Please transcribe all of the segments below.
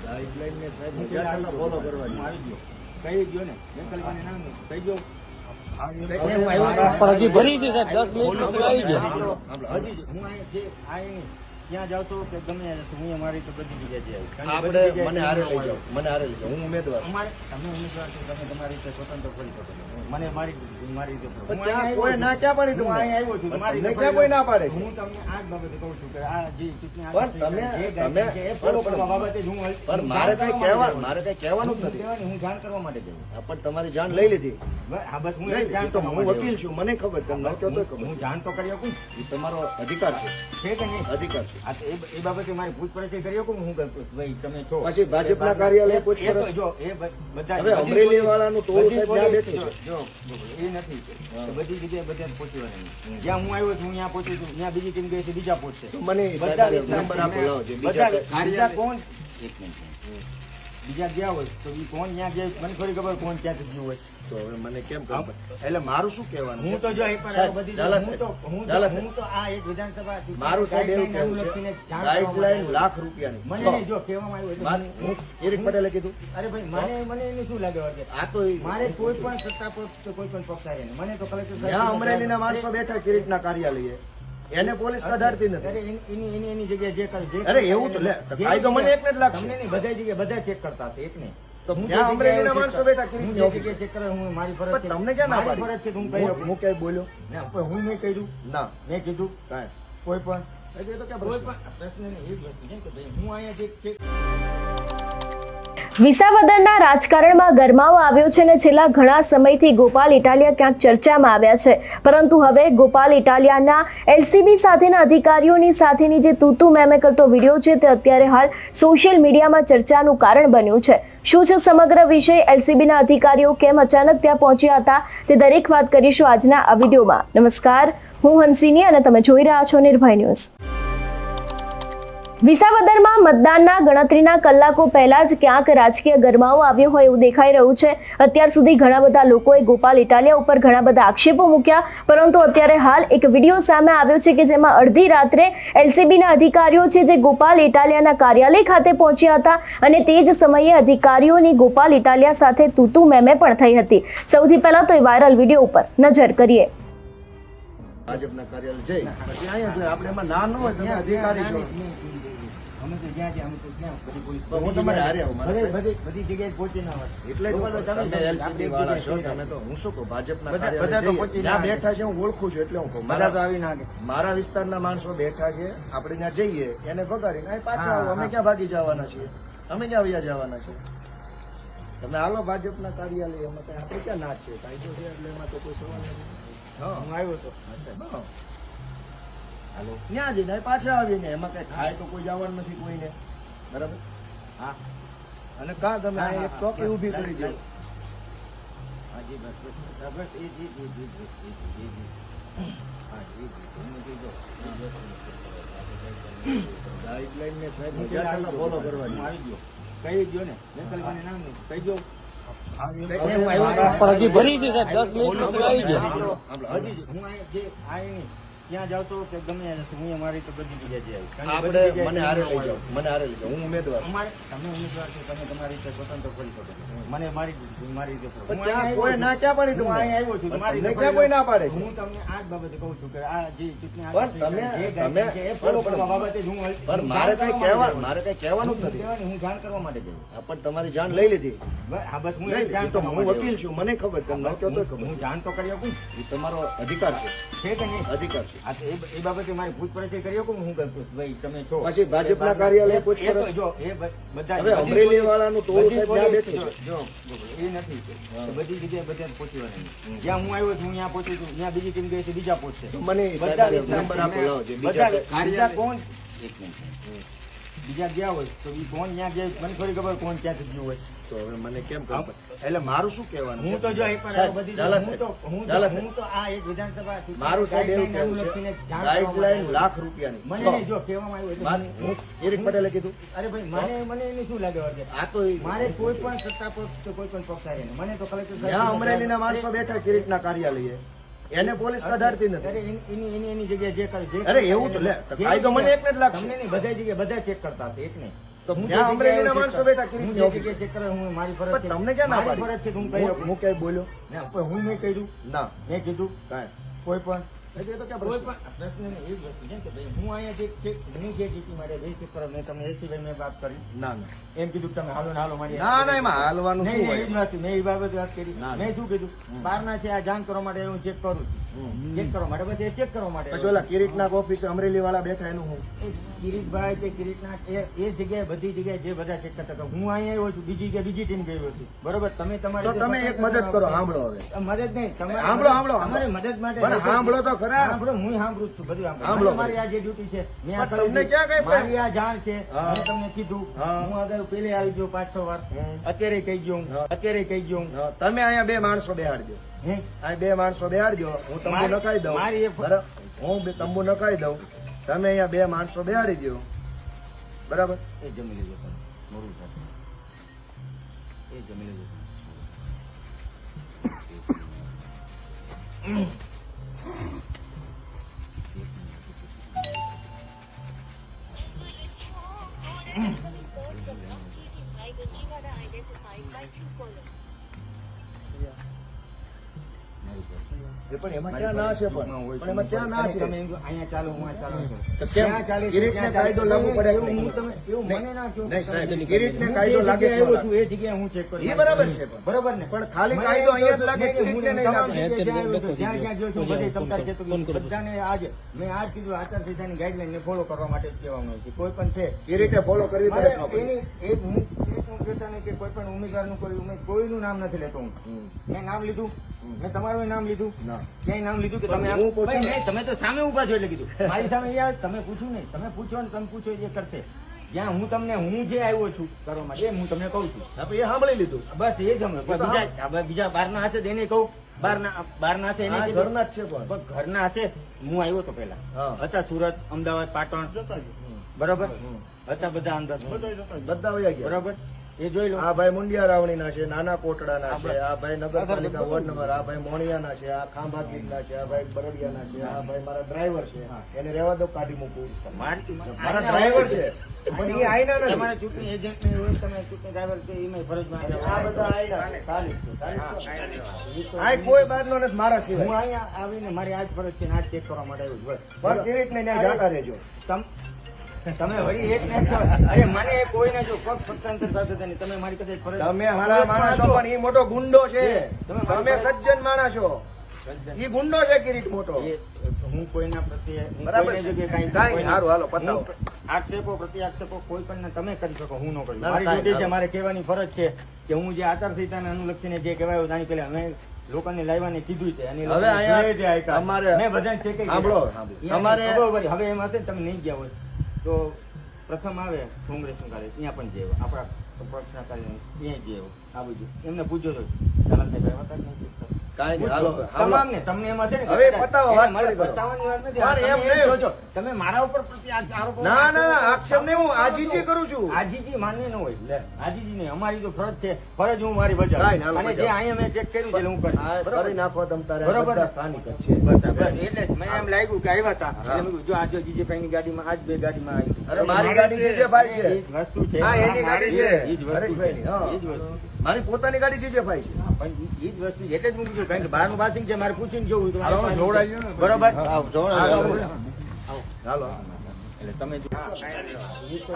Guideline સાહેબ ગુજરાતમાં follow કરવાની આવી ગયો કહી ગયો ને નામ કહી ગયો હજી ભરી છે સાહેબ દસ મિનિટ આવી ગયા. હજી હું જે અહીં ત્યાં જાઉં તો કે ગમે ત્યાં હું અમારી તો બધી જગ્યાએ આપણે મને હારે લઈ જાઓ મને હારે લઈ જાઓ હું ઉમેદવાર. અમારે તમે ઉમેદવાર છો તમે તમારી રીતે સ્વતંત્ર કરી શકો છો મને મારી મારી રીતે હું કોઈ ના છું. પાડી હું અહીં આવ્યો છું. પણ મારી રીતે કોઈ ના પાડે હું તમને આ જ બાબતે કહું છું કે આ જે ચૂંટણી પણ તમે તમે guideline છે એ follow કરવા બાબતે હું પણ મારે કઈ કહેવા મારે કઈ કહેવાનું જ નથી. હું જાણ કરવા માટે પણ તમારી જાણ લઈ લીધી. બસ, હા બસ હું જાણ તો હું વકીલ છું મને ખબર તમને હું- જાણ તો કરી શકું તમારો અધિકાર છે કે નહીં? અધિકાર છે. એ બાબતે મારી પૂછપરછ કરી શકું હું ભાઈ તમે છો. પછી ભાજપના કાર્યાલય એ- પૂછપરછ- જો એ બધા હવે અમરેલી વાળાનું તો સાહેબ ત્યાં પોલીસ- જો જો, એ નથી બધી જગ્યાએ બધા પહોંચવાનું જ્યાં હું આવ્યો છું ત્યાં પહોંચું છું ત્યાં બીજી ટીમ ગઈ છે બીજા પહોંચશે. તો મને બધા નંબર આપો લાવો જે બીજા બધા સાહેબ- કોણ? એક મિનિટ. બીજા ગયા હોય તો એ કોણ ત્યાં ગયા મને થોડી ખબર કોણ ક્યાંથી ગયું હોય. તો હવે મને કેમ ખબર? એટલે મારું શું કહેવાનું હું તો જો હું તો આ એક વિધાનસભા મારું સાહેબ એવું કહેવું ગાઈડલાઈન લાખ રૂપિયાની. મને જો કહેવામાં આવ્યું હું એરિક પટેલે કીધું. અરે ભાઈ મને મને એનું શું લાગે વળગે? આ તો મારે કોઈ પણ સત્તા પક્ષ કોઈ પણ પક્ષ આવે. મને તો કલેક્ટર સાહેબ અમરેલીના માણસો બેઠા કિરીટના કાર્યાલયે. એને પોલીસ કઢાડતી નથી. એની એની એની જગ્યાએ જે કરે અરે એવું તો લે, કાયદો મને એકને જ લાગશે. તમને નહીં બધા જગ્યાએ બધા ચેક કરતા હશે એકને કોઈ પણ પ્રશ્ન? હું અહીંયા વિસાવદરના રાજકારણમાં ગરમાવો આવ્યો છે અને છેલ્લા ઘણા સમયથી ગોપાલ ઇટાલિયા ક્યાંક ચર્ચામાં આવ્યા છે. પરંતુ હવે ગોપાલ ઇટાલિયાના એલસીબી સાથેના અધિકારીઓની સાથેની જે તૂતુ મેમે કરતો વીડિયો છે તે અત્યારે હાલ સોશિયલ મીડિયામાં ચર્ચાનું કારણ બન્યું છે. શું છે સમગ્ર વિષય? એલસીબીના અધિકારીઓ કેમ અચાનક ત્યાં પહોંચ્યા હતા? તે દરેક વાત કરીશું આજના આ વિડીયોમાં. નમસ્કાર, હું હંસિની અને તમે જોઈ રહ્યા છો નિર્ભય ન્યૂઝ. વિસાવદરમાં મતદાનના ગણતરીના કલાકો પહેલા જ ક્યાંક રાજકીય ગરમાવો આવ્યો હોય એવું દેખાઈ રહ્યું છે. અત્યાર સુધી ઘણા બધા લોકોએ ગોપાલ ઇટાલિયા ઉપર ઘણા બધા આક્ષેપો મૂક્યા, પરંતુ અત્યારે હાલ એક વીડિયો સામે આવ્યો છે કે જેમાં અડધી રાત્રે એલસીબીના અધિકારીઓ છે જે ગોપાલ ઇટાલિયાના કાર્યાલય ખાતે પહોંચ્યા હતા અને તે જ સમયે અધિકારીઓની ગોપાલ ઇટાલિયા સાથે તૂતુ મેમે પણ થઈ હતી. સૌથી પહેલા તો એ વાયરલ વીડિયો ઉપર નજર કરીએ. ભાજપના કાર્યાલય જઈ પછી અહીંયા જોઈએ આપણે એમાં ના ન હોય તમે અધિકારી છો. અમે તો જ્યાં જ્યાં અમે તો ક્યાં બધી પોલીસ હું તમારે હારે આવું, બધી બધી બધી જગ્યાએ પહોંચી ના હોય. એટલે જ લોકો તો તમે તમે વાળા છો તમે તો હું શું કહું ભાજપના બધા- તો જઈએ. પહોંચી જ્યાં ના બેઠા છે હું ઓળખું છું એટલે હું કહું. બધા તો મારા આવી ના મારા વિસ્તારના માણસો બેઠા છે આપણે ત્યાં જઈએ એને ભગાડીને પાછા આવો. અમે ક્યાં ભાગી જવાના છીએ? અમે ક્યાં વ્યા જવાના છીએ? તમે હાલો ભાજપના કાર્યાલય એમાં આપણે ક્યાં ના છે? કાયદો છે એટલે એમાં તો કોઈ સવાલ નથી. હા આવ્યો હતો. હાલો ત્યાં જઈને પાછા આવીને એમાં કઈ થાય તો કોઈ જવાનું નથી કોઈને બરાબર હા અને કાં તમે એક ચોકી. ઊભી કરી દો હાજી બસ બસ બસ એ જી જી જી જી જી ગાઈડલાઈન ને સાહેબ કરવાની આવી ગયો કહી ગયો ને મેન્ટલ નામ કહી ગયો પણ હજી ભરી છે સાહેબ દસ મિનિટ આવી ગયા. ત્યાં જાવ તો કે ગમે ત્યાં જાઉં હું અમારી તો બધી જગ્યાએ જઈ આવીશ. આપણે મને હારે લઈ હું જાઓ. મને હારે લઈ જાઓ. હું ઉમેદવાર. અમારે તમે ઉમેદવાર છો તમે તમારી રીતે સ્વતંત્ર કરી શકો. છો મને મારી મારી રીતે હું કોઈ ના. ક્યાં પાડી હું અહીં આવ્યો છું મારી રીતે કોઈ ના પાડે હું તમને આ જ બાબતે કહું છું કે આ જે ચૂંટણી પણ તમે તમે એ ફોલો કરવા બાબતે હું પણ મારે કઈ કહેવા મારે કઈ કહેવાનું જ હું નથી. કહેવાની, હું જાણ કરવા માટે ગયો પણ તમારી જાણ લઈ લીધી. બસ, હા બસ હું જાણ તો હું વકીલ છું. મને ખબર તમને કહો તો હું જાણ તો કરી શકું. તમારો અધિકાર છે. છે કે નહીં? અધિકાર છે. આ તો એ- બાબતે મારી પૂછપરછ કરી શકું હું કે ભાઈ તમે છો. પછી ભાજપના કાર્યાલય એ- પૂછપરછ- જો એ બધા હવે અમરેલી વાળાનું તો સાહેબ ત્યાં પોલીસ- જો જો, એ નથી બધી જગ્યાએ બધા પહોંચવાનું જ્યાં હું આવ્યો છું ત્યાં પહોંચું છું ત્યાં બીજી ટીમ ગઈ છે બીજા પહોંચશે મને બધા નંબર આપો લાવો બધા કાર્યાલય કોણ? એક મિનિટ. બીજા ગયા હોય તો એ કોણ ત્યાં ગયા મને થોડી ખબર કોણ ક્યાંથી ગયું હોય. તો હવે મને કેમ ખબર? એટલે મારું શું કહેવાનું હું તો જો એક હું તો આ એક વિધાનસભા મારું સાહેબ એવું જાણ ગાઈડલાઈન લાખ રૂપિયાની. મને જો કહેવામાં આવ્યું હું એરિક પટેલે કીધું. અરે ભાઈ મને મને એને શું લાગે વર્ગે આ તો મારે કોઈ પણ સત્તા પક્ષ કોઈ પણ પક્ષ હારે મને તો કલેક્ટર સાહેબ અમરેલીના માણસો બેઠા કિરીટના કાર્યાલયે? એને પોલીસ કઢાડતી નથી. એની એની એની જગ્યાએ જે કરે અરે એવું તો લે, કાયદો મને એકને જ લાગશે. તમને નહીં બધા જગ્યાએ બધા ચેક કરતા હશે એક નહીં તમને ક્યાં ના ફરજ છે હું કઈ બોલ્યો? હું મેં કહ્યું ના. મેં કીધું કાંઈ કોઈ પણ એટલે તો ક્યાં કોઈ પ્રશ્ન? પણ પ્રશ્ન એ જ વસ્તુ છે કે ભાઈ હું અહીંયા જે હું જે DT માટે જે check કરો, મેં તમને એ સિવાય મેં વાત કરી ના ના એમ કીધું તમે હાલો ને હાલો મારી ના ના એમાં હાલવાનું શું નહીં, એ જ હોય વાત છે. મેં એ બાબતે વાત કરી મેં શું કીધું બહારના છે આ જાણ કરવા માટે હું ચેક કરું છું. ચેક કરવા માટે પછી ચેક કરવા માટે. પછી ઓલા કિરીટના ઓફિસ અમરેલી વાળા બેઠા એનું હું. કિરીટભાઈ છે કિરીટના એ એ જગ્યાએ બધી જગ્યાએ જે બધા ચેક કરતા હતા. હું અહીંયા આવ્યો છું બીજી જગ્યાએ બીજી ટીમ ગઈ હતી બરોબર? તમે તમારી તમે એક મદદ કરો સાંભળો હવે. મદદ નહીં તમે સાંભળો, સાંભળો, તમારી મદદ માટે સાંભળો તો ખરા. સાંભળો હું સાંભળું છું બધું સાંભળો. મારી આ જે ડ્યુટી છે મેં આ તમને ક્યાં કઈ મારી આ જાણ છે. મેં તમને કીધું. હા. અગાઉ પેલે આવી ગયો પાંચ છ વાર. અત્યારે કહી ગયો હું. અત્યારે કહી ગયો હું. તમે અહીંયા બે માણસો બેહાડજો. હે? આ બે માણસો બેહાડજો. હું તંબુ મારી- નખાઈ દઉં બરાબર? હું બે તંબુ નખાઈ દઉં. તમે અહીંયા બે માણસો બેહાડી દો બરાબર? એ જમી લેજો મોડું થશે એ જમી લેજો. પણ એમાં ક્યાં ના છે પણ. પણ એમાં ક્યાં ના છે? તમે અહીંયા ચાલો હું ચાલો. તો કેમ? ક્યાં ચાલે છે, કિરીટને કાયદો લાગુ પડે એવું? હું તમે એવું મને ના કહો. નહીં, સાહેબ, કિરીટને કાયદો લાગે જગ્યાએ કે ન આવ્યો છું, એ જગ્યાએ હું ચેક કરું એ બરાબર છે બરાબર ને? પણ ખાલી કાયદો અહીંયા જ લાગે, કિરીટને નહીં લાગે. જ્યાં જ્યાં જ્યાં છું, બધે તમતાર કરો, કહેતો ફોન કે કરો. બધાને આજ મેં આજ કીધું આચારસંહિતાની ગાઈડલાઈનને ફોલો કરવા માટે જ કહેવાનું છે. કોઈ પણ છે. કિરીટે ફોલો કરવી? એની એક હું કહેતા નહીં કે કોઈ પણ ઉમેદવારનું કોઈ કોઈનું નામ નથી લેતો હું. મેં નામ લીધું. મેં તમારું નામ લીધું. ક્યાંય નામ લીધું કે તમે ભાઈ, તમે તો સામે ઊભા છો એટલે કીધું. મારી સામે યાર તમે પૂછ્યું નહીં. તમે પૂછો ને તમે પૂછો એ કરશે. જ્યાં હું તમને હું જે આવ્યો છું કરવા માટે હું તમને કહું છું. એ સાંભળી લીધું. બસ એ જ બીજા બાર બીજા બહારના હશે તો એને કહું. બહારના બહારના હશે એને ઘરના જ છે પણ. ઘરના હશે હું આવ્યો તો પેલા. હતા સુરત અમદાવાદ પાટણ. બરોબર? હતા બધા અંદર. બધા બરોબર? એ જોઈ લો. આ ભાઈ મુંડિયા રાવણીના છે નાના કોટડાના ના છે આ ભાઈ નગરપાલિકા વોર્ડ નંબર આ ભાઈ મોણિયાના છે આ ખાંભા ગીરના છે આ ભાઈ બરડિયાના છે આ ભાઈ મારા ડ્રાઈવર છે એને રેવા દો કાઢી મૂકું. મારા ડ્રાઈવર છે. પણ એ આઈના નથી. તમારે ચૂંટણી એજન્ટની હોય તમે ચૂંટણી ડ્રાઈવર કે એમાં ફરજમાં આ બધા આઈના છે. ખાલી છે ખાલી જ છે. હા. આ કોઈ બારનો નથી મારા હું અહીંયા આવીને મારી આજ ફરજ છે આજ ચેક કરવા માટે આવ્યું. પણ ત્યાં જાતા રહેજો. તમ તમે વળી એક ને અરે મને કોઈને જો પગ પક્ષાંતર સાથે નહીં. તમે મારી કદાચ ફરજ તમે હારા માણસ પણ એ મોટો ગુંડો છે. તમે સજ્જન માણસ છો. એ ગુંડો છે કિરીટ મોટો. હું કોઈના પ્રત્યે બરાબર છે. હાલો, પતાવો. આક્ષેપો પ્રતિ આક્ષેપો કોઈ પણ તમે કરી શકો હું ન કરી. મારી ડ્યુટી છે મારે કહેવાની ફરજ છે કે હું જે આચારસંહિતાને અનુલક્ષીને જે કહેવાય જાણી પેલા અમે લોકોને લાવવાને કીધું છે. અને હવે અહીંયા. અમારે- મેં સાંભળો, સાંભળો. અમારે- અમારે હવે એમ હશે તમે નહીં ગયા હોય. તો પ્રથમ આવે કોંગ્રેસનું કાર્ય ત્યાં પણ જેવો. આપણા પક્ષના કાર્ય ત્યાં જેવો. આ બધું. એમને પૂછ્યો તો ચાલા સાહેબ આવ્યા હતા કે નહીં? કાંઈ નહીં, હાલો, હાલો. તમામ ને તમને એમાં છે ને હવે પતાવો, વાત મારે પતાવવાની વાત નથી. પણ એમ એમ નહીં. કહો તમે મારા ઉપર પ્રતિ આ- ના ના આક્ષેપ નહીં હું આજીજી કરું છું આજીજી માન્ય ન હોય લે. આજીજી નહીં અમારી તો ફરજ છે ફરજ હું મારી બજાવું. અને જે અહીંયા મેં ચેક કર્યું છે હું કરીશ. કરી નાખો તમ તારે બરોબર. સ્થાનિક છે બસ, બસ. એટલે જ એમ લાગ્યું કે આવ્યા હતા હા. એટલે મેં કીધું, જો આજે ગાડીમાં બે ગાડીમાં આવી અરે મારી ગાડી છે. વસ્તુ છે હા, એની ગાડી છે. એ જ વસ્તુ છે. હરેશભાઈની, હા. એ જ વસ્તુ મારી પોતાની ગાડી જીજે ભાઈ છે પણ ઈ- ઈ જ વસ્તુ એટલે જ હું કારણ કે બહારનું પાસિંગ છે મારે પૂછીને જોવું તો ને. બરોબર. હાલો. એટલે તમે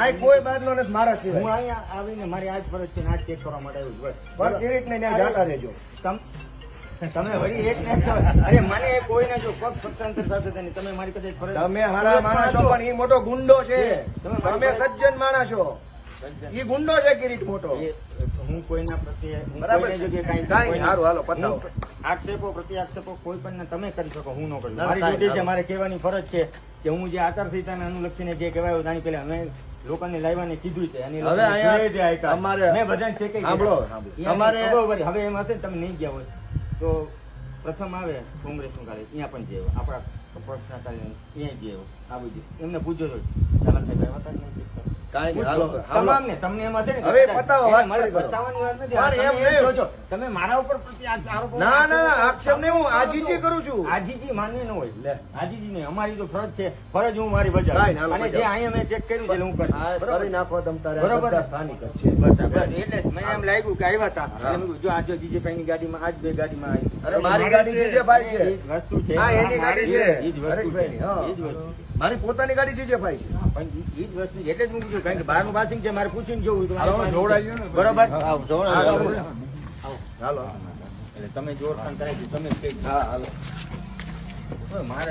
આ કોઈ બાદલો નથી મારા હું અહીંયા આવીને મારી આજ ફરજ છે આજ ચેક કરવા માટે આવ્યું છું. બસ. કિરીટને ત્યાં જાતા રહેજો. તમે વળી એક ને અરે મને કોઈને જો પગ પક્ષાંતર સાથે થાય તમે મારી કદાચ ફરજ તમે હારા માણસ છો પણ એ મોટો ગુંડો છે. તમે તમે સજ્જન માણસ. છો એ ગુંડો છે કિરીટ મોટો. હું કોઈના પ્રત્યે બરાબર હારું, હાલો, પતાવો. આક્ષેપો પ્રત્યાક્ષેપો કોઈ પણ તમે કરી શકો હું ન કરું. મારી ડ્યુટી છે મારે કહેવાની ફરજ છે કે હું જે આચારસંહિતાને અનુલક્ષીને જે કહેવાય જાણી પેલા અમે લોકોને લાવવાને કીધું છે. અને હવે. અમારે- મેં બધાને છે કે સાંભળો. અમારે- હવે એમ હશે તમે નહીં ગયા હોય તો પ્રથમ આવે કોંગ્રેસનું કાર્ય. ત્યાં પણ જેવો આપણા પક્ષના કાર્ય. ત્યાં જેવો. આ બધું. એમને પૂછ્યો તો. સાહેબ આવ્યા હતા નહીં? કાંઈ નહીં, હાલો, તમામને તમને એમાં છે ને હવે પતાવો, વાત મળે પતાવવાની વાત નથી. પણ એમ એમ નહીં. કહો તમે મારા ઉપર પ્રતિ આ ના ના આક્ષેપ નહીં હું આજીજી કરું છું. આજીજી માન્ય ન હોય. લે. આજીજી નહીં. અમારી તો ફરજ છે. ફરજ હું મારી અને જે અહીંયા મેં ચેક કર્યું છે હું. કરી નાખો તમ તારે. બરોબર. સ્થાનિક છે. બસ એટલે મને એમ લાગ્યું કે આવ્યા હતા જો આ જો જીજેભાઈની ગાડીમાં આજ બે ગાડીમાં આવી. અરે મારી ગાડી છે ભાઈ વસ્તુ છે. હા, એની ગાડી છે. એ જ વસ્તુ છે. એ જ વસ્તુ છે. મારી પોતાની ગાડી છે છે પણ ઈ જ વસ્તુ એટલે જ કીધું કારણ કે બહારનું પાસિંગ છે મારે પૂછીને જોવું. બરોબર. હાલો. એટલે તમે જોર ખાન કરાવી તમે જ કહી હા હાલો. મારે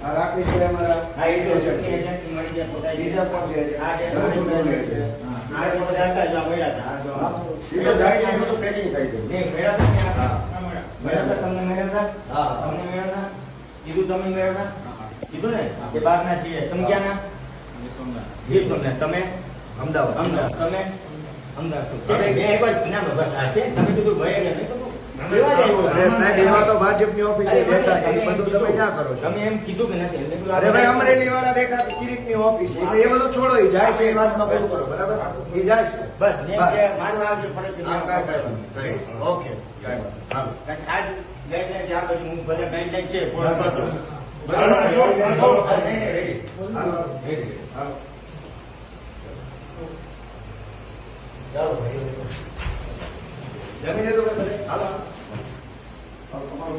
રાખી છે. અમારા. જો બીજા છે? આ જે હા, આ જે બધા હતા, જો આ મળ્યા હતા. સીધો જાય છે, તો પેકિંગ થઈ ગયું. નહીં, મળ્યા હતા ને આ? હા. મળ્યા હતા, તમને મળ્યા હતા? હા. તમને મળ્યા હતા? કીધું તમે મળ્યા હતા? કીધું ને કે બહારના છીએ તમે ક્યાં ના ગીર સોમનાથ તમે અમદાવાદ અમદાવાદ તમે અમદાવાદ છો. મેં એક વાર ના બસ આ છે તમે કીધું ભય ગયા મેં સાહેબ એમાં તો ભાજપની ઓફિસે બેઠા છે. બધું તમે ક્યાં કરો તમે એમ કીધું કે નથી. અરે ભાઈ અમરેલી વાળા બેઠા કિરીટની ઓફિસ. એટલે એ બધું છોડો એ જાય છે એ વાતમાં બધું કરો બરાબર? એ જાય છે. બસ મારું આ ફરજ. ઓકે. આજ guideline આ બાજુ હું બધા guideline છે follow કરતો. બરાબર? ચાલો ભાઈ. જમી લીધું કે બધે? હાલો. હાલો,